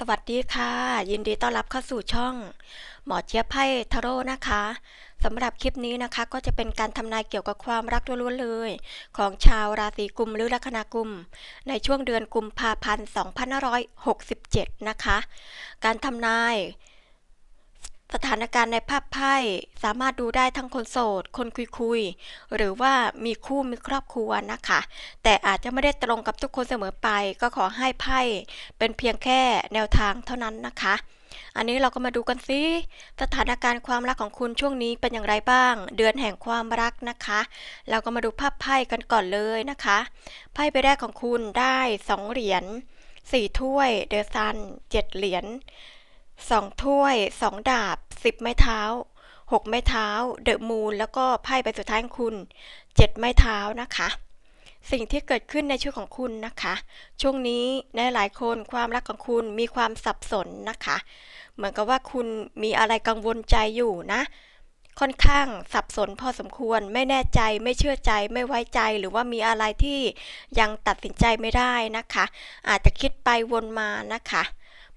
สวัสดีค่ะ ยินดีต้อนรับเข้าสู่ช่อง หมอเจี๊ยบไพ่ทาโร่นะคะสำหรับคลิปนี้นะคะก็จะเป็นการทำนายเกี่ยวกับความรักล้วนๆเลย ของชาวราศีกุมหรือลัคนากุม ในช่วงเดือนกุมภาพันธ์ 2567 นะคะ การทำนาย สถานการณ์ในภาพไพ่สามารถดูได้ทั้งคนโสด คนคุยๆหรือว่ามีคู่มีครอบครัวนะคะ แต่อาจจะไม่ได้ตรงกับทุกคนเสมอไป ก็ขอให้ไพ่เป็นเพียงแค่แนวทางเท่านั้นนะคะ อันนี้เราก็มาดูกันซิสถานการณ์ความรักของคุณช่วงนี้เป็นอย่างไรบ้าง เดือนแห่งความรักนะคะ เราก็มาดูภาพไพ่กันก่อนเลยนะคะ ไพ่ใบแรกของคุณได้สองเหรียญสี่ถ้วย เดอะซันเจ็ดเหรียญสองถ้วยสองดาบ สิบไม้เท้าหกไม้เท้า เดอะมูนแล้วก็ไพ่ใบสุดท้ายของคุณเจ็ดไม้เท้านะคะ สิ่งที่เกิดขึ้นในชีวิตของคุณนะคะ ช่วงนี้ในหลายคนความรักของคุณมีความสับสนนะคะ เหมือนกับว่าคุณมีอะไรกังวลใจอยู่นะ ค่อนข้างสับสนพอสมควร ไม่แน่ใจไม่เชื่อใจไม่ไว้ใจหรือว่ามีอะไรที่ยังตัดสินใจไม่ได้นะคะ อาจจะคิดไปวนมานะคะ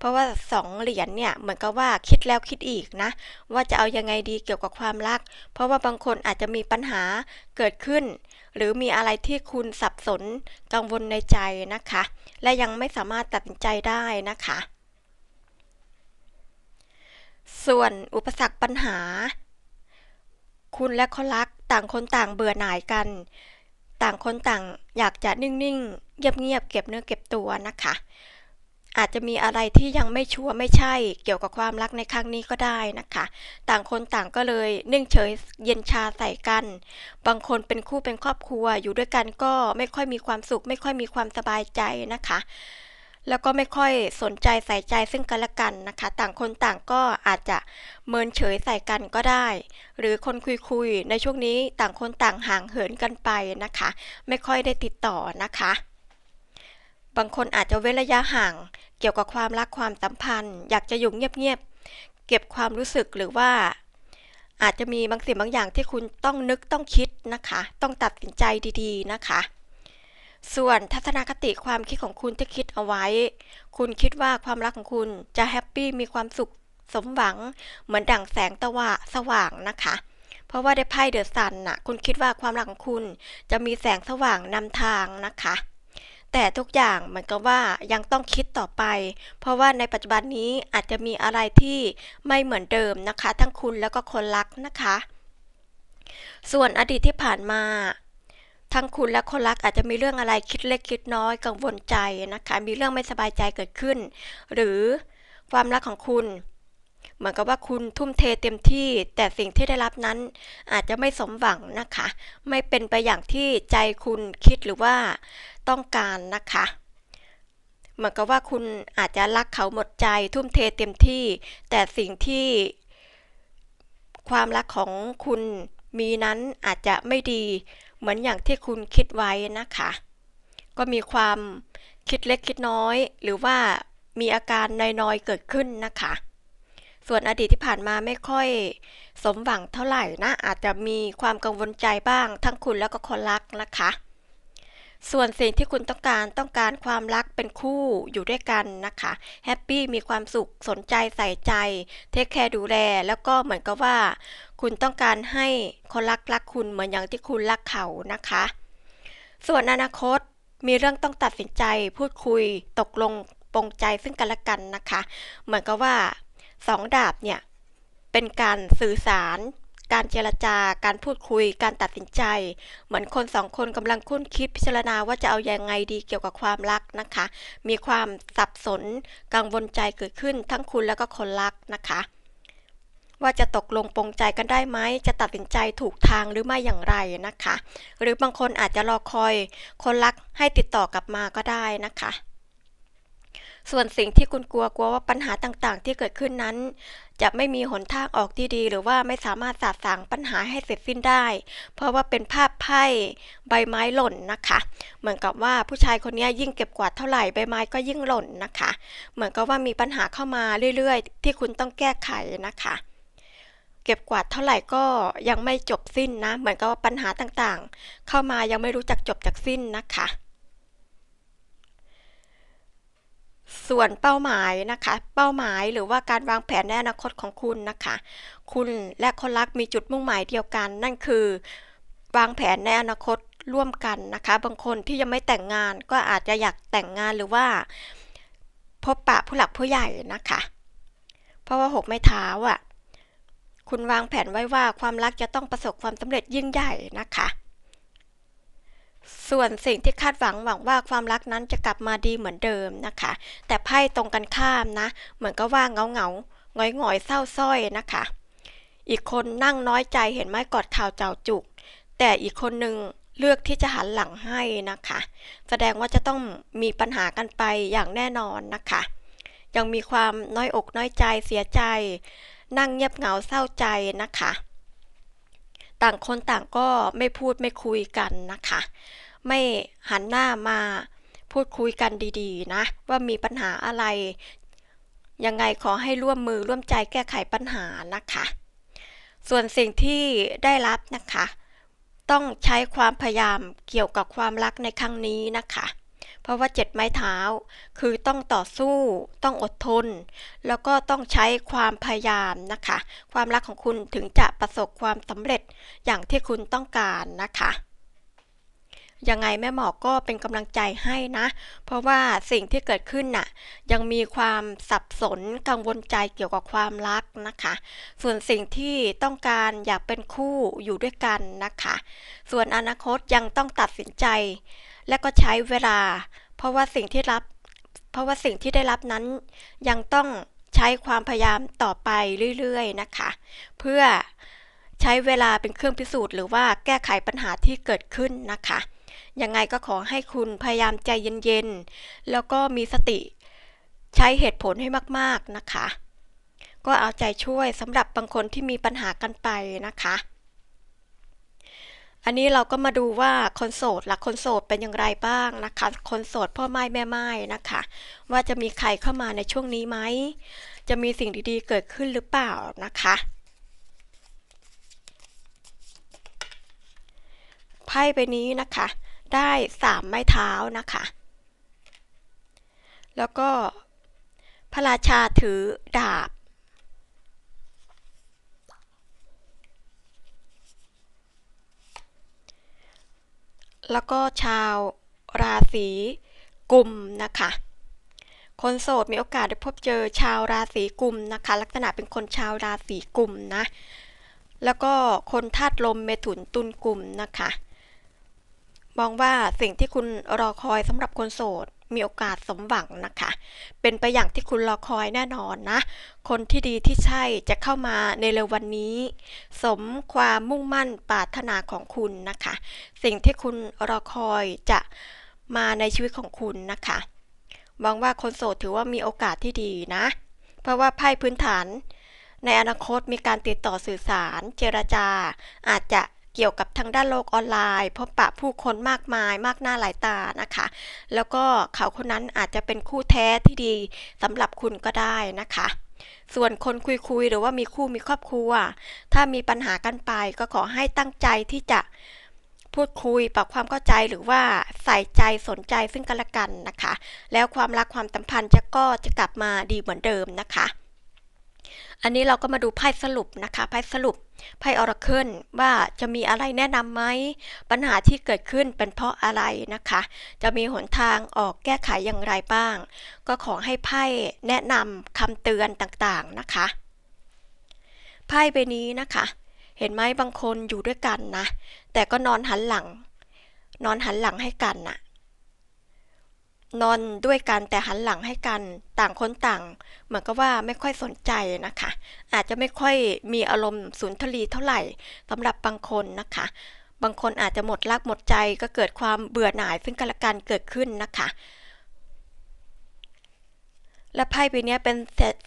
เพราะว่าสองเหรียญเนี่ยเหมือนกับว่าคิดแล้วคิดอีกนะ ว่าจะเอายังไงดีเกี่ยวกับความรัก เพราะว่าบางคนอาจจะมีปัญหาเกิดขึ้น หรือมีอะไรที่คุณสับสนกังวลในใจนะคะ และยังไม่สามารถตัดสินใจได้นะคะ ส่วนอุปสรรคปัญหา คุณและคนรักต่างคนต่างเบื่อหน่ายกัน ต่างคนต่างอยากจะนิ่งๆเงียบๆเก็บเนื้อเก็บตัวนะคะ อาจจะมีอะไรที่ยังไม่ชัวร์ไม่ใช่ เกี่ยวกับความรักในครั้งนี้ก็ได้นะคะ ต่างคนต่างก็เลยนิ่งเฉยเย็นชาใส่กัน บางคนเป็นคู่เป็นครอบครัว อยู่ด้วยกันก็ไม่ค่อยมีความสุข ไม่ค่อยมีความสบายใจนะคะ แล้วก็ไม่ค่อยสนใจใส่ใจซึ่งกันและกันนะคะ ต่างคนต่างก็อาจจะเมินเฉยใส่กันก็ได้ หรือคนคุยๆในช่วงนี้ต่างคนต่างห่างเหินกันไปนะคะ ไม่ค่อยได้ติดต่อนะคะ บางคนอาจจะเว้นระยะห่าง เกี่ยวกับความรักความสัมพันธ์ อยากจะอยู่เงียบๆเก็บความรู้สึกหรือว่า อาจจะมีบางสิ่งบางอย่างที่คุณต้องนึกต้องคิดนะคะ ต้องตัดสินใจดีๆนะคะ ส่วนทัศนคติความคิดของคุณที่คิดเอาไว้ คุณคิดว่าความรักของคุณจะแฮปปี้มีความสุขสมหวัง เหมือนดั่งแสงตะวะสว่างนะคะเพราะว่าได้ไพ่เดอะซันน่ะ คุณคิดว่าความรักของคุณจะมีแสงสว่างนำทางนะคะ แต่ทุกอย่างเหมือนกับว่ายังต้องคิดต่อไป เพราะว่าในปัจจุบันนี้อาจจะมีอะไรที่ไม่เหมือนเดิมนะคะ ทั้งคุณแล้วก็คนรักนะคะ ส่วนอดีตที่ผ่านมา ทั้งคุณและคนรักอาจจะมีเรื่องอะไรคิดเล็กคิดน้อยกังวลใจนะคะ มีเรื่องไม่สบายใจเกิดขึ้น หรือความรักของคุณ เหมือนกับว่าคุณทุ่มเทเต็มที่ แต่สิ่งที่ได้รับนั้น อาจจะไม่สมหวังนะคะ ไม่เป็นไปอย่างที่ใจคุณคิดหรือว่าต้องการนะคะเหมือนกับว่าคุณอาจจะรักเขาหมดใจ ทุ่มเทเต็มที่ แต่สิ่งที่ ความรักของคุณมีนั้นอาจจะไม่ดีเหมือนอย่างที่คุณคิดไว้นะคะ ก็มีความคิดเล็กคิดน้อย หรือว่ามีอาการนอยๆเกิดขึ้นนะคะ ส่วนอดีตที่ผ่านมาไม่ค่อย สมหวังเท่าไหร่นะ อาจจะมีความกังวลใจบ้าง ทั้งคุณแล้วก็คนรักนะคะ ส่วนสิ่งที่คุณต้องการต้องการความรักเป็นคู่อยู่ด้วยกันนะคะแฮปปี้มีความสุขสนใจใส่ใจเทคแคร์ดูแลแล้วก็เหมือนกับว่า คุณต้องการให้คนรักรักคุณเหมือนอย่างที่คุณรักเขานะคะ ส่วนอนาคตมีเรื่องต้องตัดสินใจพูดคุยตกลงปรงใจซึ่งกันและกันนะคะ เหมือนกับว่า สองดาบเนี่ยเป็นการสื่อสาร การเจรจาการพูดคุย การตัดสินใจ เหมือนคนสองคนกำลังคุ้นคิดพิจารณาว่าจะเอาอยังไงดีเกี่ยวกับความรักนะคะ มีความสับสนกังวลใจเกิดขึ้นทั้งคุณแล้วก็คนรักนะคะว่าจะตกลงปรงใจกันได้ไหม จะตัดสินใจถูกทางหรือไม่อย่างไรนะคะ หรือบางคนอาจจะรอคอย คนรักให้ติดต่อกลับมาก็ได้นะคะ ส่วนสิ่งที่คุณกลัวกลัวว่าปัญหาต่างๆ ที่เกิดขึ้นนั้น จะไม่มีหนทางออกที่ดี หรือว่าไม่สามารถสาสางปัญหาให้เสร็จสิ้นได้ เพราะว่าเป็นภาพไพ่ใบไม้หล่นนะคะ เหมือนกับว่าผู้ชายคนนี้ยิ่งเก็บกวาดเท่าไหร่ใบไม้ก็ยิ่งหล่นนะคะ เหมือนกับว่ามีปัญหาเข้ามาเรื่อยๆ ที่คุณต้องแก้ไขนะคะเก็บกวาดเท่าไหร่ก็ยังไม่จบสิ้นนะ เหมือนกับว่าปัญหาต่างๆ เข้ามายังไม่รู้จักจบจากสิ้นนะคะ ส่วนเป้าหมายนะคะ เป้าหมายหรือว่าการวางแผนในอนาคตของคุณนะคะ คุณและคนรักมีจุดมุ่งหมายเดียวกัน นั่นคือ วางแผนในอนาคตร่วมกันนะคะ บางคนที่ยังไม่แต่งงานก็อาจจะอยากแต่งงานหรือว่า พบปะผู้หลักผู้ใหญ่นะคะ เพราะว่าหกไม้เท้าอะ คุณวางแผนไว้ว่าความรักจะต้องประสบความสำเร็จยิ่งใหญ่นะคะ ส่วนสิ่งที่คาดหวังหวังว่าความรักนั้นจะกลับมาดีเหมือนเดิมนะคะ แต่ไพ่ตรงกันข้ามนะ เหมือนกับว่าเงาเงาหงอยหงอยเศร้าส้อยนะคะ อีกคนนั่งน้อยใจเห็นไม้กอดข่าวเจ้าจุก แต่อีกคนหนึ่งเลือกที่จะหันหลังให้นะคะ แสดงว่าจะต้องมีปัญหากันไปอย่างแน่นอนนะคะ ยังมีความน้อยอกน้อยใจเสียใจ นั่งเงียบเหงาเศร้าใจนะคะ ต่างคนต่างก็ไม่พูดไม่คุยกันนะคะ ไม่หันหน้ามาพูดคุยกันดีๆ นะ ว่ามีปัญหาอะไร ยังไงขอให้ร่วมมือร่วมใจแก้ไขปัญหานะคะ ส่วนสิ่งที่ได้รับนะคะ ต้องใช้ความพยายามเกี่ยวกับความรักในครั้งนี้นะคะ เพราะว่าเจ็ดไม้เท้า คือต้องต่อสู้ ต้องอดทน แล้วก็ต้องใช้ความพยายามนะคะ ความรักของคุณถึงจะประสบความสำเร็จอย่างที่คุณต้องการนะคะยังไงแม่หมอก็เป็นกำลังใจให้นะ เพราะว่าสิ่งที่เกิดขึ้นน่ะ ยังมีความสับสนกังวลใจเกี่ยวกับความรักนะคะ ส่วนสิ่งที่ต้องการอยากเป็นคู่อยู่ด้วยกันนะคะ ส่วนอนาคตยังต้องตัดสินใจ และก็ใช้เวลา เพราะว่าสิ่งที่รับ เพราะว่าสิ่งที่ได้รับนั้น ยังต้องใช้ความพยายามต่อไปเรื่อยๆนะคะ เพื่อใช้เวลาเป็นเครื่องพิสูจน์หรือว่าแก้ไขปัญหาที่เกิดขึ้นนะคะ ยังไงก็ขอให้คุณพยายามใจเย็นๆ แล้วก็มีสติ ใช้เหตุผลให้มากๆนะคะ ก็เอาใจช่วยสำหรับบางคนที่มีปัญหากันไปนะคะ อันนี้เราก็มาดูว่าคนโสดหลักคนโสดเป็นอย่างไรบ้างนะคะ คนโสดพ่อไม้แม่ไม้นะคะ ว่าจะมีใครเข้ามาในช่วงนี้ไหม จะมีสิ่งดีๆเกิดขึ้นหรือเปล่านะคะไพ่ใบนี้นะคะ ได้สามไม้เท้านะคะ แล้วก็พระราชาถือดาบ แล้วก็ชาวราศีกุมนะคะ คนโสดมีโอกาสได้พบเจอชาวราศีกุมนะคะ ลักษณะเป็นคนชาวราศีกุมนะ แล้วก็คนธาตุลมเมถุนตุลกุมนะคะ มองว่าสิ่งที่คุณรอคอยสำหรับคนโสด มีโอกาสสมหวังนะคะ เป็นไปอย่างที่คุณรอคอยแน่นอนนะ คนที่ดีที่ใช่จะเข้ามาในเร็ววันนี้ สมความมุ่งมั่นปรารถนาของคุณนะคะ สิ่งที่คุณรอคอยจะมาในชีวิตของคุณนะคะมองว่าคนโสดถือว่ามีโอกาสที่ดีนะ เพราะว่าไพ่พื้นฐาน ในอนาคตมีการติดต่อสื่อสาร เจรจา อาจจะ กี่ยวกับทางด้านโลกออนไลน์ พบปะผู้คนมากมาย มากหน้าหลายตานะคะ แล้วก็เขาคนนั้นอาจจะเป็นคู่แท้ที่ดีสำหรับคุณก็ได้นะคะส่วนคนคุยๆหรือว่ามีคู่มีครอบครัว ถ้ามีปัญหากันไปก็ขอให้ตั้งใจที่จะพูดคุยปรับความเข้าใจหรือว่าใส่ใจสนใจซึ่งกันและกันนะคะ แล้วความรักความสัมพันธ์จะก็จะกลับมาดีเหมือนเดิมนะคะ อันนี้เราก็มาดูไพ่สรุปนะคะไพ่สรุปไพ่ออราเคิลว่าจะมีอะไรแนะนำไหมปัญหาที่เกิดขึ้นเป็นเพราะอะไรนะคะ จะมีหนทางออกแก้ไขอย่างไรบ้าง ก็ขอให้ไพ่แนะนำคำเตือนต่างๆนะคะไพ่ใบนี้นะคะ เห็นไหมบางคนอยู่ด้วยกันนะ แต่ก็นอนหันหลัง นอนหันหลังให้กันน่ะ นอนด้วยกันแต่หันหลังให้กันต่างคนต่าง เหมือนกับว่าไม่ค่อยสนใจนะคะ อาจจะไม่ค่อยมีอารมณ์สุนทรีเท่าไหร่สำหรับบางคนนะคะ บางคนอาจจะหมดรักหมดใจก็เกิดความเบื่อหน่ายซึ่งกันและกันเกิดขึ้นนะคะ และไพ่ใบนี้เป็น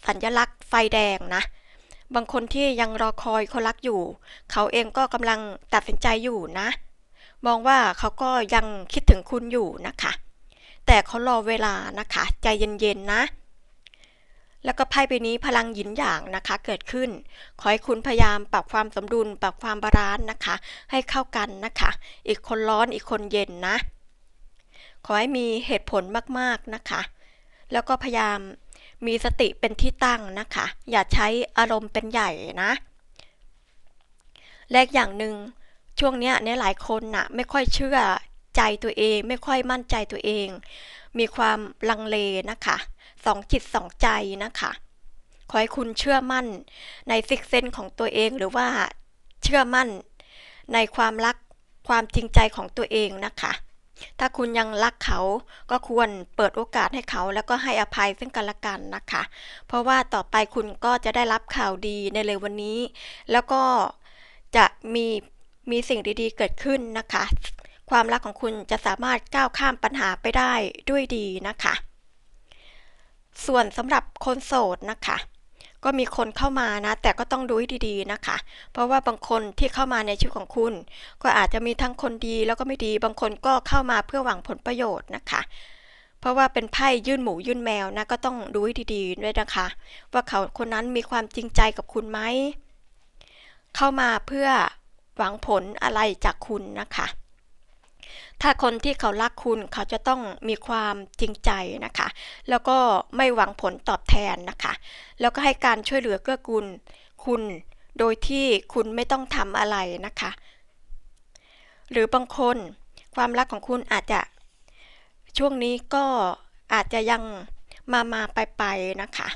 สัญลักษณ์ไฟแดงนะบางคนที่ยังรอคอยคนรักอยู่ เขาเองก็กำลังตัดสินใจอยู่นะ มองว่าเขาก็ยังคิดถึงคุณอยู่นะคะ แต่เขารอเวลานะคะ ใจเย็นๆนะ แล้วก็ไพ่ใบนี้พลังหยินหยางนะคะเกิดขึ้น ขอให้คุณพยายามปรับความสมดุล ปรับความบาลานซ์นะคะ ให้เข้ากันนะคะ อีกคนร้อนอีกคนเย็นนะ ขอให้มีเหตุผลมากๆนะคะ แล้วก็พยายามมีสติเป็นที่ตั้งนะคะ อย่าใช้อารมณ์เป็นใหญ่นะและอย่างหนึ่งช่วงเนี้ยเนี่ยหลายคนน่ะไม่ค่อยเชื่อ ใจตัวเอง ไม่ค่อยมั่นใจตัวเอง มีความลังเลนะคะสองจิตสองใจนะคะขอให้คุณเชื่อมั่นในซิกเซนของตัวเองหรือว่าเชื่อมั่นในความรักความจริงใจของตัวเองนะคะ ถ้าคุณยังรักเขาก็ควรเปิดโอกาสให้เขา แล้วก็ให้อภัยซึ่งกันและกันนะคะ เพราะว่าต่อไปคุณก็จะได้รับข่าวดีในเร็ววันนี้ แล้วก็จะมีมีสิ่งดีๆเกิดขึ้นนะคะ ความรักของคุณจะสามารถก้าวข้ามปัญหาไปได้ด้วยดีนะคะ ส่วนสำหรับคนโสดนะคะ ก็มีคนเข้ามานะ แต่ก็ต้องดูให้ดีๆนะคะ เพราะว่าบางคนที่เข้ามาในชีวิตของคุณ ก็อาจจะมีทั้งคนดีแล้วก็ไม่ดีบางคนก็เข้ามาเพื่อหวังผลประโยชน์นะคะเพราะว่าเป็นไพ่ยื่นหมูยื่นแมวนะก็ต้องดูให้ดีๆด้วยนะคะ ว่าเขาคนนั้นมีความจริงใจกับคุณไหม เข้ามาเพื่อหวังผลอะไรจากคุณนะคะ ถ้าคนที่เขารักคุณเขาจะต้องมีความจริงใจนะคะ แล้วก็ไม่หวังผลตอบแทนนะคะ แล้วก็ให้การช่วยเหลือเกื้อกูลคุณ โดยที่คุณไม่ต้องทำอะไรนะคะ หรือบางคนความรักของคุณอาจจะช่วงนี้ก็อาจจะยังมามาไปไปนะคะ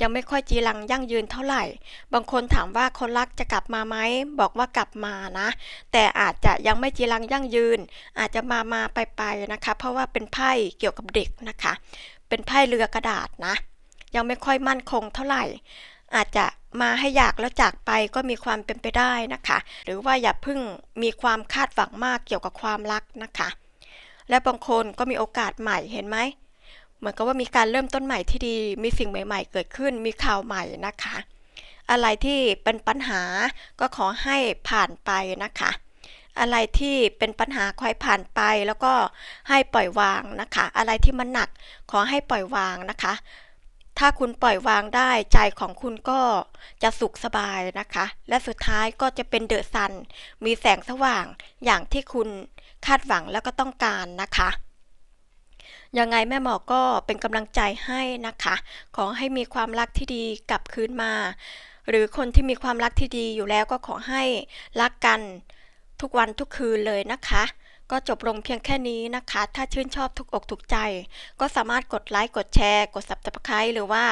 ยังไม่ค่อยจีรังยั่งยืนเท่าไหร่ บางคนถามว่าคนรักจะกลับมาไหม บอกว่ากลับมานะ แต่อาจจะยังไม่จีรังยั่งยืน อาจจะมามาไปไปนะคะ เพราะว่าเป็นไพ่เกี่ยวกับเด็กนะคะ เป็นไพ่เรือกระดาษนะ ยังไม่ค่อยมั่นคงเท่าไหร่ อาจจะมาให้อยากแล้วจากไปก็มีความเป็นไปได้นะคะ หรือว่าอย่าพิ่งมีความคาดหวังมากเกี่ยวกับความรักนะคะ และบางคนก็มีโอกาสใหม่เห็นไหม เหมือนกับว่ามีการเริ่มต้นใหม่ที่ดี มีสิ่งใหม่ ๆ เกิดขึ้น มีข่าวใหม่นะคะ อะไรที่เป็นปัญหาก็ขอให้ผ่านไปนะคะ อะไรที่เป็นปัญหาขอให้ผ่านไป แล้วก็ให้ปล่อยวางนะคะ อะไรที่มันหนักขอให้ปล่อยวางนะคะ ถ้าคุณปล่อยวางได้ใจของคุณก็จะสุขสบายนะคะ และสุดท้ายก็จะเป็นเดอะซัน มีแสงสว่างอย่างที่คุณคาดหวังแล้วก็ต้องการนะคะ ยังไงแม่หมอก็เป็นกำลังใจให้นะคะ ขอให้มีความรักที่ดีกลับคืนมา หรือคนที่มีความรักที่ดีอยู่แล้วก็ขอให้รักกันทุกวันทุกคืนเลยนะคะ ก็จบลงเพียงแค่นี้นะคะ ถ้าชื่นชอบทุกอกถูกใจ ก็สามารถกดไลค์กดแชร์ กด subscribe หรือว่า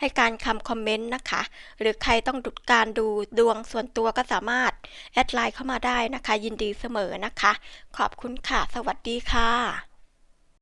ให้การคำคอมเมนต์นะคะ หรือใครต้องดูการดูดวงส่วนตัวก็สามารถ แอดไลน์เข้ามาได้นะคะ ยินดีเสมอนะคะ ขอบคุณค่ะ สวัสดีค่ะ